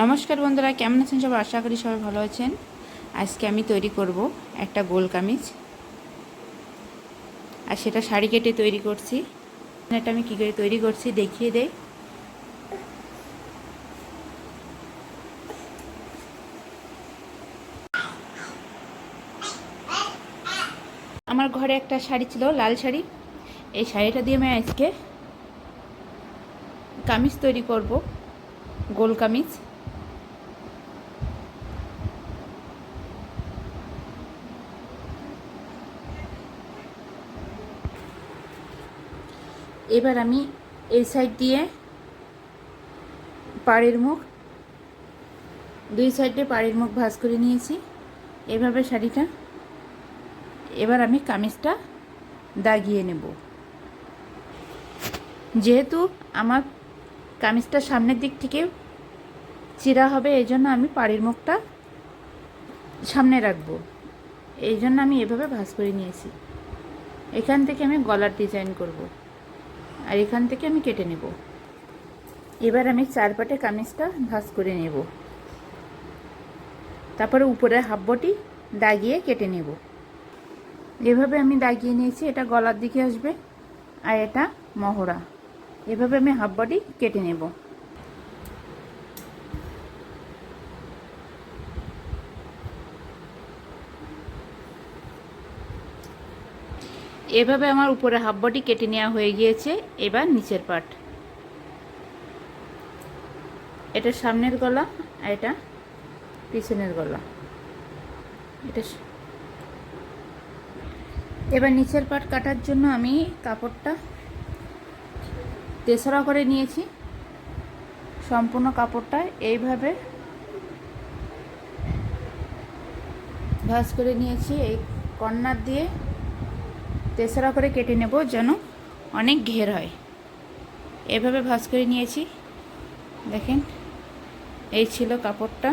নমস্কার বন্ধুরা, কেমন আছেন সবাই? আশা করি সবাই ভালো আছেন। আজকে আমি তৈরি করব একটা গোল কামিজ। আর সেটা শাড়ি কেটে তৈরি করছি। এটা আমি কী করে তৈরি করছি দেখিয়ে দেই। আমার ঘরে একটা শাড়ি ছিল, লাল শাড়ি। এই শাড়িটা দিয়ে আমি আজকে কামিজ তৈরি করব, গোল কামিজ। এবার আমি এই সাইড দিয়ে পাড়ের মুখ, দুই সাইডে পাড়ের মুখ ভাঁজ করে নিয়েছি। এভাবে শাড়িটা এবার আমি কামিজটা দাগিয়ে নেব। যেহেতু আমার কামিজটা সামনের দিক থেকে চিরা হবে, এই জন্য আমি পাড়ির মুখটা সামনে রাখব। এই জন্য আমি এভাবে ভাঁজ করে নিয়েছি। এখান থেকে আমি গলার ডিজাইন করব। আর এখান থেকে আমি কেটে নেব। এবার আমি চারপাটে কামিজটা ভাস করে নেব। তারপরে উপরে হাব্বটি দাগিয়ে কেটে নেব। এভাবে আমি দাগিয়ে নিয়েছি, এটা গলার দিকে আসবে আর এটা মহড়া। এভাবে আমি হাব্বটি কেটে নেব। এভাবে আমার উপরে হাফ বডি কেটে নেওয়া হয়ে গিয়েছে। এবার নিচের পাট এটা সামনের গলা, আর এটা পিছনের গলা। এটা এবার নিচের পাট কাটার জন্য আমি কাপড়টা তেসরা করে নিয়েছি। সম্পূর্ণ কাপড়টা এইভাবে ভাঁজ করে নিয়েছি। এই কর্নার দিয়ে তেসরা করে কেটে নেব যেন অনেক ঘের হয়। এভাবে ভাঁজ করে নিয়েছি। দেখেন, এই ছিল কাপড়টা।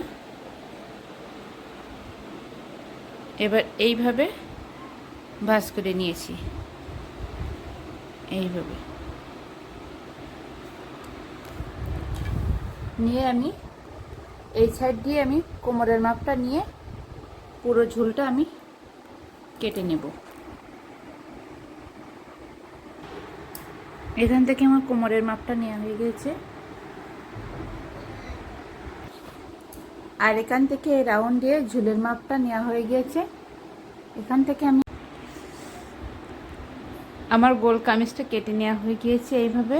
এবার এইভাবে ভাঁজ করে নিয়েছি। এইভাবে। নিয়ে আমি এই সাইড দিয়ে আমি কোমরের মাপটা নিয়ে পুরো ঝুলটা আমি কেটে নেব। এখান থেকে আমার কোমরের মাপটা নেওয়া হয়ে গেছে। আর এখান থেকে রাউন্ড দিয়ে ঝুলের মাপটা নেওয়া হয়ে গিয়েছে এখান থেকে আমি আমার গোল কামিজটা কেটে নেওয়া হয়ে গিয়েছে এইভাবে।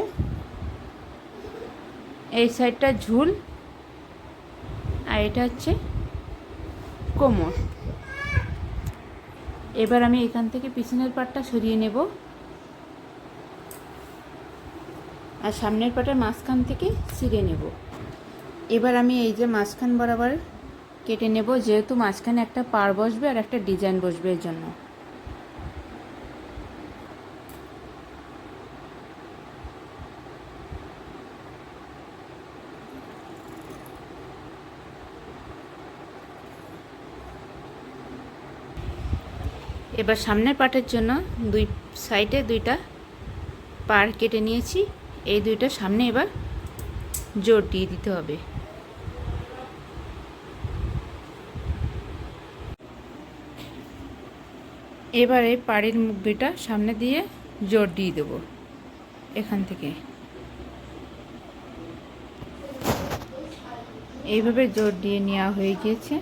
এই সাইডটা ঝুল, আর এটা হচ্ছে কোমর। এবার আমি এখান থেকে পিছনের পাটটা সরিয়ে নেব। আর সামনের পাটের মাঝখান থেকে ছিঁড়ে নেব। এবার আমি এই যে মাঝখান বরাবর কেটে নেব, যেহেতু মাঝখানে একটা পার বসবে আর একটা ডিজাইন বসবে এর জন্য। এবার সামনের পাটের জন্য দুই সাইডে দুইটা পার কেটে নিয়েছি। এই দুইটা সামনে এবার জোর দিয়ে দিতে হবে। এবারে পাড়ের মুখ দুইটা সামনে দিয়ে জোর দিয়ে দেবো এখান থেকে। এইভাবে জোর দিয়ে নেওয়া হয়ে গিয়েছে।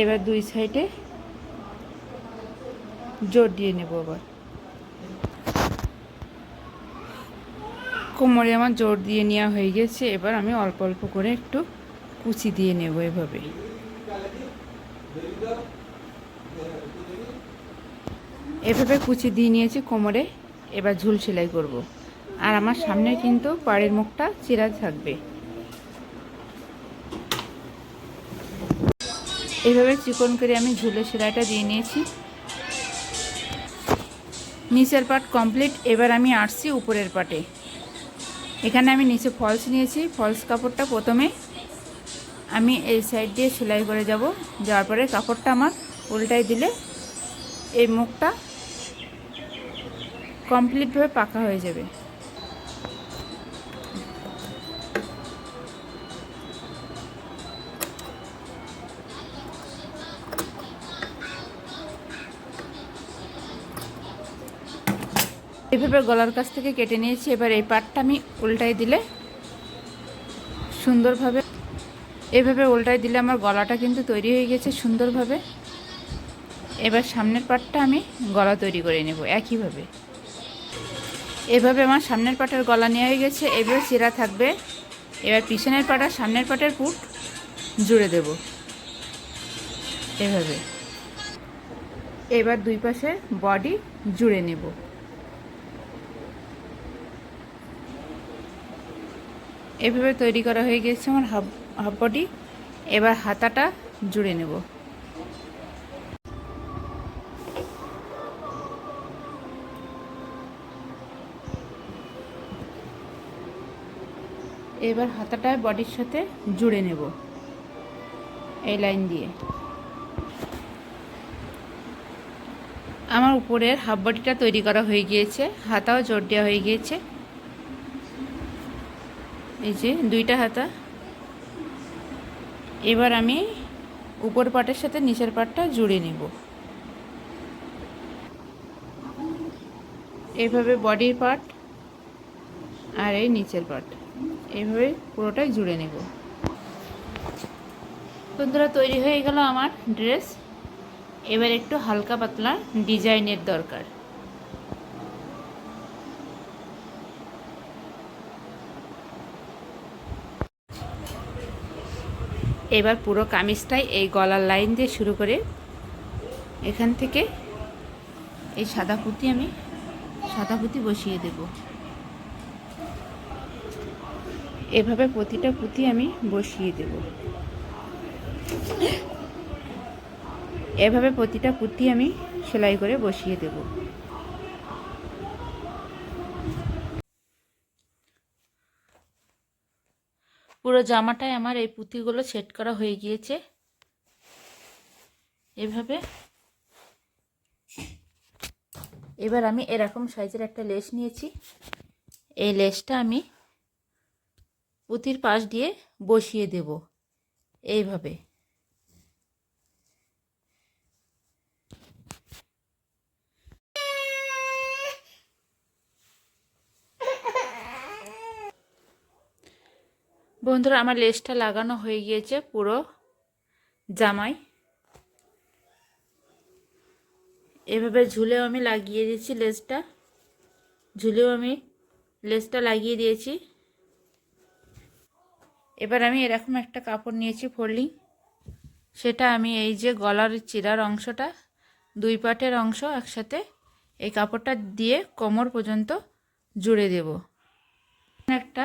এবার দুই সাইডে জোর দিয়ে নেব আবার। কোমরে আমার জোর দিয়ে নেওয়া হয়ে গেছে। এবার আমি অল্প অল্প করে একটু কুচি দিয়ে নেব এভাবে। এভাবে কুচি দিয়ে নিয়েছি কোমরে। এবার ঝুল সেলাই করব। আর আমার সামনে কিন্তু পাড়ের মুখটা চিরা থাকবে। এভাবে চিকন করে আমি ঝুলে সেলাইটা দিয়ে নিয়েছি। নিচের পাট কমপ্লিট। এবার আমি আসছি উপরের পাটে। এখানে আমি নিচে ফলস নিয়েছি, ফলস কাপড়টা প্রথমে আমি এই সাইড দিয়ে সেলাই করে যাব। যাওয়ার পরে কাপড়টা আমার উল্টাই দিলে এই মুখটা কমপ্লিটভাবে পাকা হয়ে যাবে। এভাবে গলার কাছ থেকে কেটে নিয়েছি। এবার এই পাটটা আমি উল্টাই দিলে সুন্দরভাবে এভাবে উল্টাই দিলে আমার গলাটা কিন্তু তৈরি হয়ে গেছে সুন্দরভাবে। এবার সামনের পাটটা আমি গলা তৈরি করে নেব একইভাবে। এভাবে আমার সামনের পাটের গলা নেওয়া হয়ে গেছে। এভাবে চিরা থাকবে। এবার পিছনের পাটা সামনের পাটের পুট জুড়ে দেব। এভাবে। এবার দুই পাশে বডি জুড়ে নেব। এভাবে তৈরি করা হয়ে গেছে আমার হাফ বডি। এবার হাতাটা জুড়ে নেব। এবার হাতাটা বডির সাথে জুড়ে নেব এই লাইন দিয়ে। আমার উপরের হাফ বডিটা তৈরি করা হয়ে গিয়েছে, হাতাও জোর দেওয়া হয়ে গিয়েছে। এই যে দুইটা হাতা। এবার আমি উপর পাটের সাথে নিচের পাটটা জুড়ে নেব। এভাবে বডির পার্ট আর এই নিচের পার্ট এইভাবে পুরোটাই জুড়ে নেব। বন্ধুরা, তৈরি হয়ে গেল আমার ড্রেস। এবার একটু হালকা পাতলা ডিজাইনের দরকার। এবার পুরো কামিজটাই এই গলার লাইন দিয়ে শুরু করে এখান থেকে এই সাদা পুঁতি আমি সাদা পুঁতি বসিয়ে দেব। এভাবে প্রতিটা পুঁতি আমি বসিয়ে দেব। এভাবে প্রতিটা পুঁতি আমি সেলাই করে বসিয়ে দেব। পুরো জামাটায় আমার এই পুঁতিগুলো সেট করা হয়ে গিয়েছে। এভাবে। এবার আমি এরকম সাইজের একটা লেস নিয়েছি। এই লেসটা আমি পুঁতির পাশ দিয়ে বসিয়ে দেব। এইভাবে। বন্ধুরা, আমার লেসটা লাগানো হয়ে গিয়েছে পুরো জামাই। এভাবে ঝুলেও আমি লাগিয়ে দিয়েছি লেসটা। ঝুলেও আমি লেসটা লাগিয়ে দিয়েছি। এবার আমি এরকম একটা কাপড় নিয়েছি ফোল্ডিং। সেটা আমি এই যে গলার চিরার অংশটা, দুই পাটের অংশ একসাথে এই কাপড়টা দিয়ে কোমর পর্যন্ত জুড়ে দেব। একটা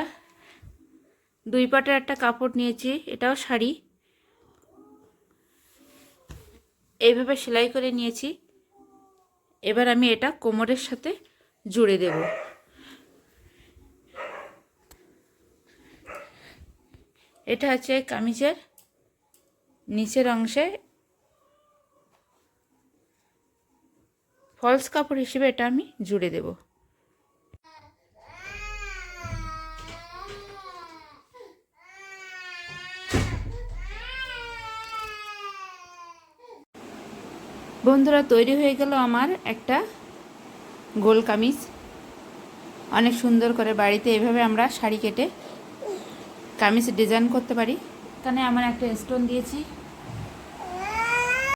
দুই পাটের একটা কাপড় নিয়েছি, এটাও শাড়ি। এইভাবে সেলাই করে নিয়েছি। এবার আমি এটা কোমরের সাথে জুড়ে দেব। এটা হচ্ছে কামিজের নিচের অংশে ফলস কাপড় হিসেবে এটা আমি জুড়ে দেব। বন্ধুরা, তৈরি হয়ে গেল আমার একটা গোল কামিজ। অনেক সুন্দর করে বাড়িতে এভাবে আমরা শাড়ি কেটে কামিজ ডিজাইন করতে পারি। এখানে আমার একটা স্টোন দিয়েছি।